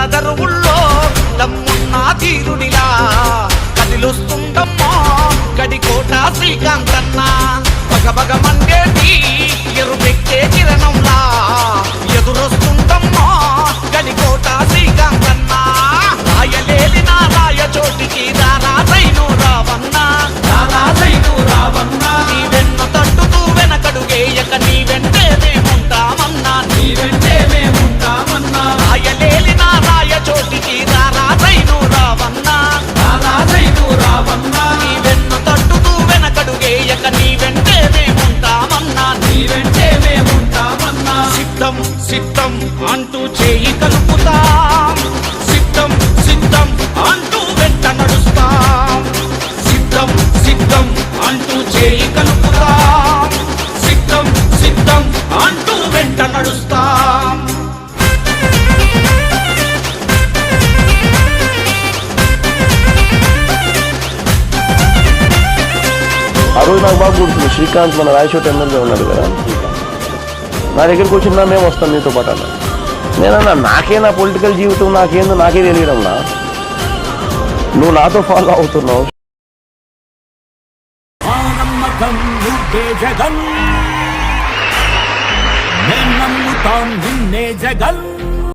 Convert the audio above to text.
మన దరువుల్లో దమ్మున్న తీరుడిలా కదిలొస్తుందమ్మా. గడికోట శ్రీకాంతన్న బగ బగ మండేటి ఎరుపెక్కే కిరణం. సిద్ధం సిద్ధం అంటూ చేయి కలుపుతాం. సిద్ధం సిద్ధం అంటూ వెంట నడుస్తాం. సిద్ధం సిద్ధం అంటూ చేయి కలుపుతాం. సిద్ధం సిద్ధం అంటూ వెంట నడుస్తాం. ఆ రోజు నాకు బాగా గుర్తుంది. శ్రీకాంత్ మన రాయచోట ఎమ్మెల్యే ఉన్నాడు కదా? నా దగ్గరికి వచ్చిందా? మేము వస్తాం మీతో పాటు అన్న. నేనన్నా నాకే నా పొలిటికల్ జీవితం నాకేందో నాకే తెలియడంలా నువ్వు నాతో ఫాలో అవుతున్నావు. జగన్. నిన్నే జగన్.